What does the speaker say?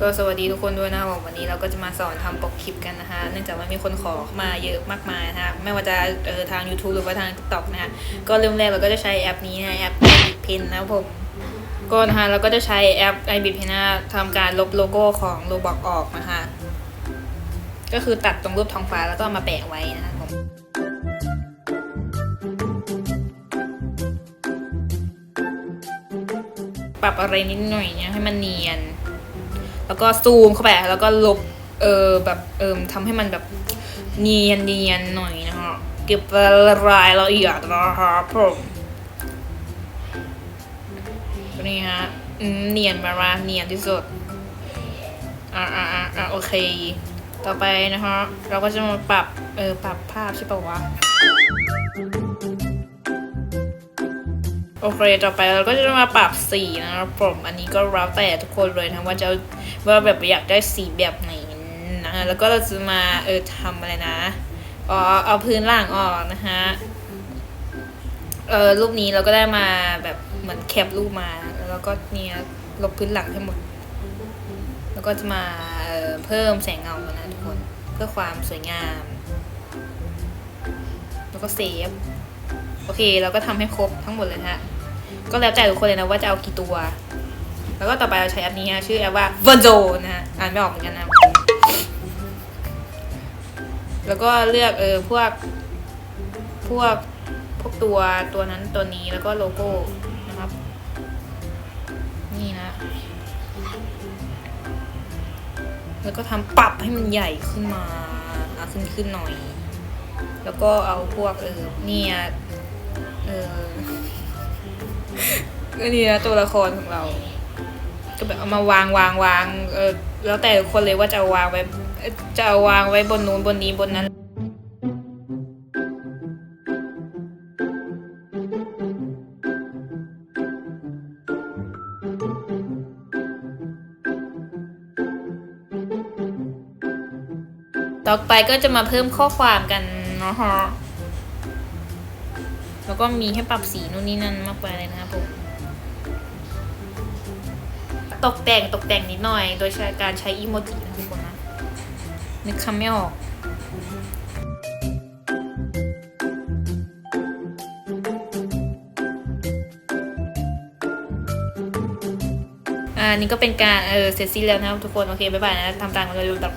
ก็สวัสดีทุกคนด้วยนะครับวันนี้เราก็จะมาสอนทำปกคลิปกันนะคะเนื่องจากว่ามีคนขอมาเยอะมากมายนะคะไม่ว่าจะเออทาง YouTube หรือว่าทาง TikTok นะคะก็เริ่มแรกเราก็จะใช้แอปนี้นะแอป i b i t Pen นะผมก็นะคะเราก็จะใช้แอป i b i t Pen นะทำการลบโลโก้ของ Roblox ออกนะคะก็คือตัดตรงรูปท้องฟ้าแล้วก็มาแปะไว้นะครับผมปรับอะไรนิดหน่อยเนี่ยให้มันเนียน แล้วก็ซูมเข้าไปแล้วก็ลบเออแบบเอิมทำให้มันแบบเนียนเนียนหน่อยนะฮะเก็บรายละเอียดนะครับผมนี่ฮะเนียนมาราเนียนที่สุดอ่าอ่าอ่าโอเค ต่อไปนะคะเราก็จะมาปรับเออปรับภาพใช่ปะวะ โอเคต่อไปเราก็จะมาปรับสีนะครับผมอันนี้ก็แล้วแต่ทุกคนเลยนะว่าจะว่าแบบอยากได้สีแบบไหนนะแล้วก็เราจะมาเออทำอะไรนะอ๋อเอาพื้นล่างออกนะฮะเออรูปนี้เราก็ได้มาแบบเหมือนแคปรูปมา แล้วก็เนี่ยลบพื้นหลังให้หมด แล้วก็จะมาเอ่อเพิ่มแสงเงานะทุกคนเพื่อความสวยงาม แล้วก็เซฟโอเค เราก็ทำให้ครบทั้งหมดเลยนะฮะ ก็แล้วแต่ทุกคนเลยนะว่าจะเอากี่ตัว แล้วก็ต่อไปเราใช้แอปนี้ฮะชื่อแอปว่า v e r z o นะฮะอ่านไม่ออกเหมือนกันนะ แล้วก็เลือกเออพวก พวกพวกตัวตัวนั้นตัวนี้แล้วก็โลโก้นะครับ นี่นะ แล้วก็ทำปรับให้มันใหญ่ขึ้นมาอะขึ้นขึ้นหน่อย แล้วก็เอาพวกเออเนี่ยเออ ก็นี่นะตัวละครของเรา ก็แบบเอามาวางวางวางเออแล้วแต่คนเลยว่าจะวางไว้จะวางไว้บนนู้นบนนี้บนนั้นต่อไปก็จะมาเพิ่มข้อความกันนะฮะ แล้วก็มีให้ปรับสีนู่นนี่นั่นมากมายเลยนะครับผม ตกแต่งตกแต่งนิดหน่อย โดยใช้การใช้อีโมจินะทุกคนนะ นึกคำไม่ออกอ่านี่ก็เป็นการเออเสร็จสิ้นแล้วนะครับทุกคน โอเค บ๊ายบายนะทำตามกันเลยดูแบบ